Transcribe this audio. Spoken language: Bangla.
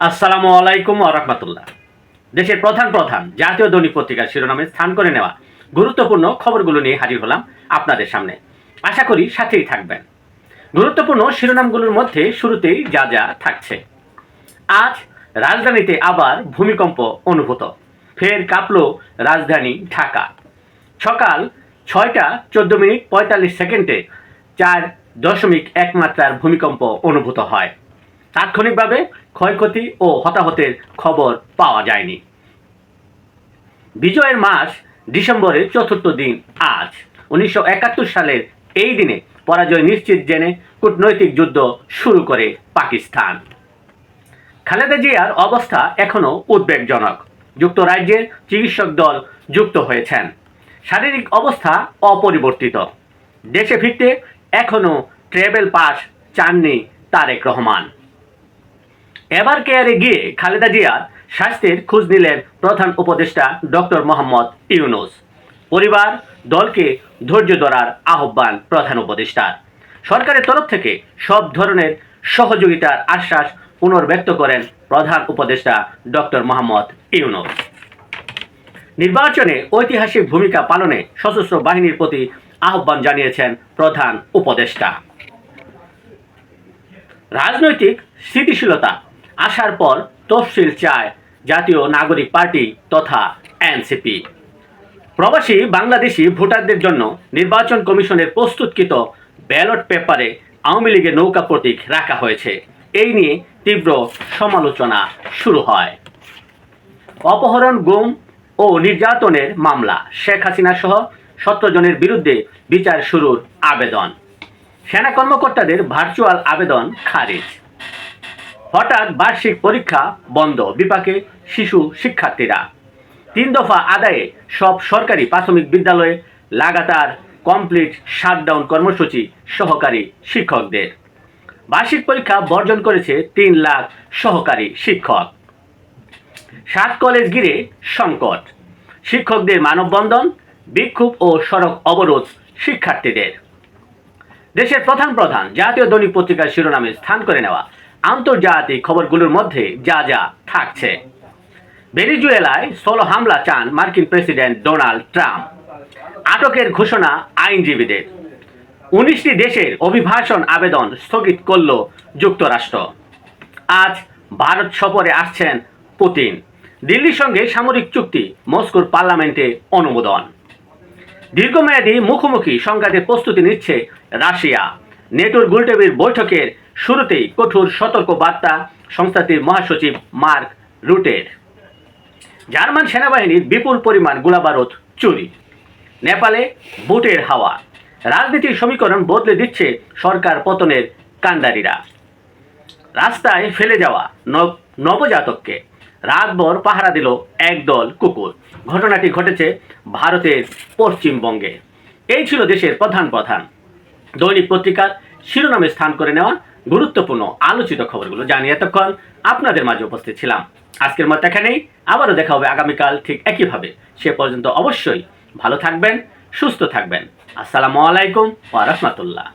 আসসালামু আলাইকুম আরহামতুল্লাহ দেশের প্রধান প্রধান জাতীয় দৈনিক পত্রিকার শিরোনামে স্থান করে নেওয়া গুরুত্বপূর্ণ খবরগুলো নিয়ে হাজির হলাম আপনাদের সামনে। আশা করি সাথেই থাকবেন। গুরুত্বপূর্ণ শিরোনামগুলোর মধ্যে শুরুতেই যা যা থাকছে। আজ রাজধানীতে আবার ভূমিকম্প অনুভূত। ফের কাঁপল রাজধানী ঢাকা। সকাল ছয়টা চোদ্দ মিনিট পঁয়তাল্লিশ সেকেন্ডে চার দশমিক এক মাত্রার ভূমিকম্প অনুভূত হয়। তাৎক্ষণিকভাবে ক্ষয়ক্ষতি ও হতাহতের খবর পাওয়া যায়নি। বিজয়ের মাস ডিসেম্বরের চতুর্থ দিন আজ। উনিশশো একাত্তর সালের এই দিনে পরাজয় নিশ্চিত জেনে কূটনৈতিক যুদ্ধ শুরু করে পাকিস্তান। খালেদা জিয়ার অবস্থা এখনও উদ্বেগজনক। যুক্তরাজ্যের চিকিৎসক দল যুক্ত হয়েছেন। শারীরিক অবস্থা অপরিবর্তিত। দেশে ফিরতে এখনও ট্রেভেল পাস চাননি তারেক রহমান। এবার কেয়ারে গিয়ে খালেদা জিয়ার স্বাস্থ্যের খোঁজ নিলেন প্রধান উপদেষ্টা ডক্টর মোহাম্মদ ইউনুস। পরিবার, দলকে ধৈর্য ধরার আহ্বান প্রধান উপদেষ্টার। সরকারের তরফ থেকে সব ধরনের সহযোগিতার আশ্বাস পুনর্ব্যক্ত করেন প্রধান উপদেষ্টা ডক্টর মোহাম্মদ ইউনুস। নির্বাচনে ঐতিহাসিক ভূমিকা পালনে সশস্ত্র বাহিনীর প্রতি আহ্বান জানিয়েছেন প্রধান উপদেষ্টা। রাজনৈতিক স্থিতিশীলতা আসার পর তফসিল চায় জাতীয় নাগরিক পার্টি তথা এনসিপি। প্রবাসী বাংলাদেশি ভোটারদের জন্য নির্বাচন কমিশনের প্রস্তুতকৃত ব্যালট পেপারে আওয়ামী লীগের নৌকা প্রতীক রাখা হয়েছে। এই নিয়ে তীব্র সমালোচনা শুরু হয়। অপহরণ, গুম ও নির্যাতনের মামলা। শেখ হাসিনা সহ সতেরো জনের বিরুদ্ধে বিচার শুরুর আবেদন। সেনা কর্মকর্তাদের ভার্চুয়াল আবেদন খারিজ। হঠাৎ বার্ষিক পরীক্ষা বন্ধ, বিপাকে শিশু শিক্ষার্থীরা। তিন দফা আদায়ে সব সরকারি প্রাথমিক বিদ্যালয়ে লাগাতার কমপ্লিট শাটডাউন কর্মসূচি সহকারী শিক্ষকদের। বার্ষিক পরীক্ষা বর্জন করেছে তিন লাখ সহকারী শিক্ষক। সাত কলেজ ঘিরে সংকট। শিক্ষকদের মানববন্ধন, বিক্ষোভ ও সড়ক অবরোধ শিক্ষার্থীদের। দেশের প্রধান প্রধান জাতীয় দৈনিক পত্রিকার শিরোনামে স্থান করে নেওয়া আন্তর্জাতিক খবরগুলোর মধ্যে যা যা থাকছে। ভেনিজুয়েলায় স্থল হামলা চান মার্কিন প্রেসিডেন্ট ডোনাল্ড ট্রাম্প। আটকের ঘোষণা আইনজীবীদের। উনিশটি দেশের অভিভাষণ আবেদন স্থগিত করল যুক্তরাষ্ট্র। আজ ভারত সফরে আসছেন পুতিন। দিল্লির সঙ্গে সামরিক চুক্তি, মস্কোর পার্লামেন্টে অনুমোদন। দীর্ঘমেয়াদী মুখোমুখি সংঘাতের প্রস্তুতি নিচ্ছে রাশিয়া। নেটোর গুলটেবির বৈঠকের শুরুতেই কঠোর সতর্ক বার্তা সংস্থাটির মহাসচিব মার্ক রুটের। জার্মান সেনাবাহিনীর বিপুল পরিমাণ গোলাবারুদ, চুরি। নেপালে বুটের হাওয়া। রাজনীতির সমীকরণ বদলে দিচ্ছে সরকার পতনের কাণ্ডারিরা। রাস্তায় ফেলে যাওয়া নব- নবজাতককে রাতভর পাহারা দিল একদল কুকুর। ঘটনাটি ঘটেছে ভারতের পশ্চিমবঙ্গে। এই ছিল দেশের প্রধান প্রধান। দৈনিক পত্রিকার শিরোনামে স্থান করে নেওয়া গুরুত্বপূর্ণ আলোচিত খবরগুলো জানিয়ে এতক্ষণ আপনাদের মাঝে উপস্থিত ছিলাম। আজকের মতো এখানেই। আবারও দেখা হবে আগামীকাল ঠিক একইভাবে। সে পর্যন্ত অবশ্যই ভালো থাকবেন, সুস্থ থাকবেন। আসসালামু আলাইকুম ওয়া রাহমাতুল্লাহ।